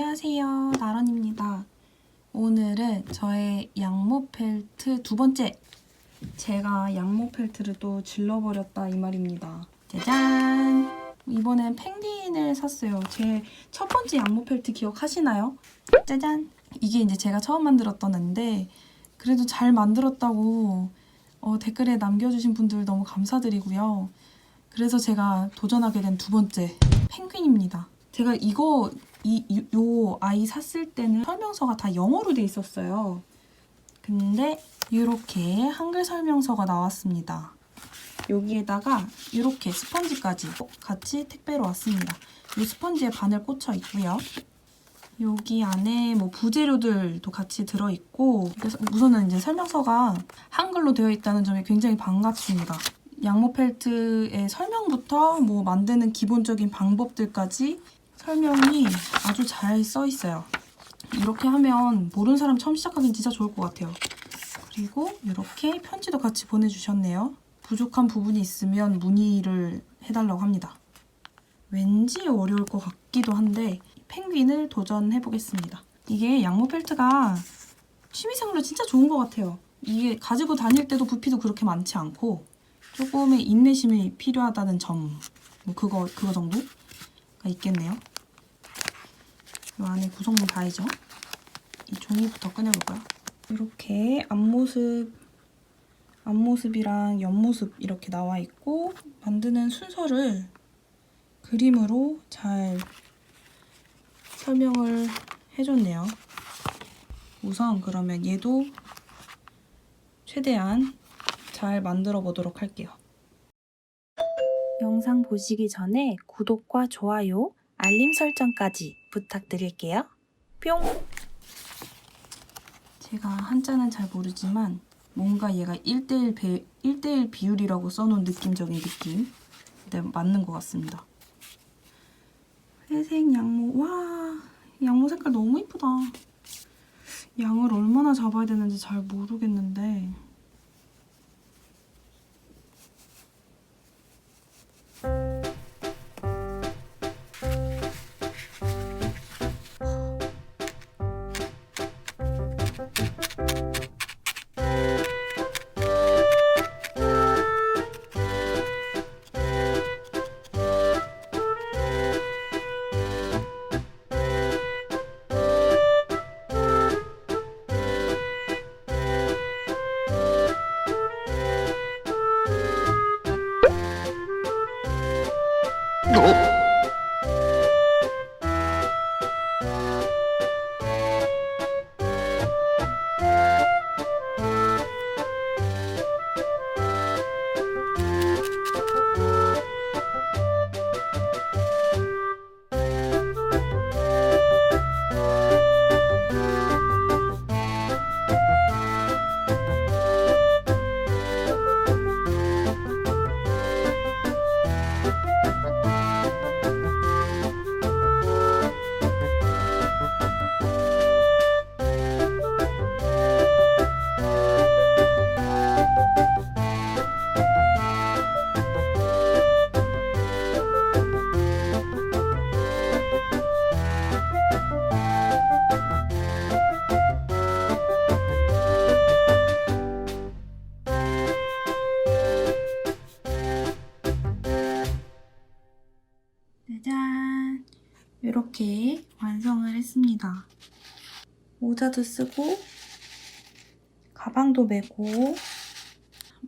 안녕하세요. 나런입니다. 오늘은 저의 양모 펠트 두 번째. 제가 양모 펠트를 또 질러버렸다 이 말입니다. 짜잔! 이번엔 펭귄을 샀어요. 제 첫 번째 양모 펠트 기억하시나요? 짜잔! 이게 이제 제가 처음 만들었던 애인데 그래도 잘 만들었다고 어, 댓글에 남겨주신 분들 너무 감사드리고요. 그래서 제가 도전하게 된 두 번째 펭귄입니다. 제가 이거 이 요 아이 샀을 때는 설명서가 다 영어로 돼 있었어요. 근데 이렇게 한글 설명서가 나왔습니다. 여기에다가 이렇게 스펀지까지 같이 택배로 왔습니다. 이 스펀지에 바늘 꽂혀 있고요. 여기 안에 뭐 부재료들도 같이 들어 있고 그래서 우선은 이제 설명서가 한글로 되어 있다는 점이 굉장히 반갑습니다. 양모 펠트의 설명부터 뭐 만드는 기본적인 방법들까지 설명이 아주 잘 써 있어요. 이렇게 하면 모르는 사람 처음 시작하긴 진짜 좋을 것 같아요. 그리고 이렇게 편지도 같이 보내주셨네요. 부족한 부분이 있으면 문의를 해달라고 합니다. 왠지 어려울 것 같기도 한데 펭귄을 도전해 보겠습니다. 이게 양모 펠트가 취미생활로 진짜 좋은 것 같아요. 이게 가지고 다닐 때도 부피도 그렇게 많지 않고 조금의 인내심이 필요하다는 점, 뭐 그거 그거 정도가 있겠네요. 이 안에 구성물 봐야죠. 이 종이부터 꺼내볼까요? 이렇게 앞모습, 앞모습이랑 옆모습 이렇게 나와 있고 만드는 순서를 그림으로 잘 설명을 해줬네요. 우선 그러면 얘도 최대한 잘 만들어 보도록 할게요. 영상 보시기 전에 구독과 좋아요, 알림 설정까지 부탁드릴게요. 뿅! 제가 한자는 잘 모르지만 뭔가 얘가 1대1 배, 1대1 비율이라고 써놓은 느낌적인 느낌. 근데 맞는 것 같습니다. 회색 양모, 와, 양모 색깔 너무 이쁘다. 양을 얼마나 잡아야 되는지 잘 모르겠는데. 主。 짜잔! 이렇게 완성을 했습니다. 모자도 쓰고, 가방도 메고,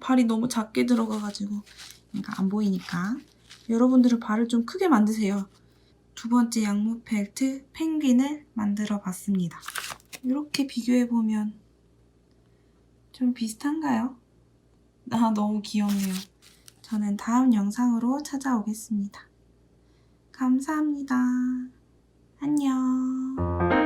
발이 너무 작게 들어가가지고, 그러니까 안 보이니까. 여러분들은 발을 좀 크게 만드세요. 두 번째 양모 펠트 펭귄을 만들어 봤습니다. 이렇게 비교해보면 좀 비슷한가요? 아, 너무 귀엽네요. 저는 다음 영상으로 찾아오겠습니다. 감사합니다. 안녕.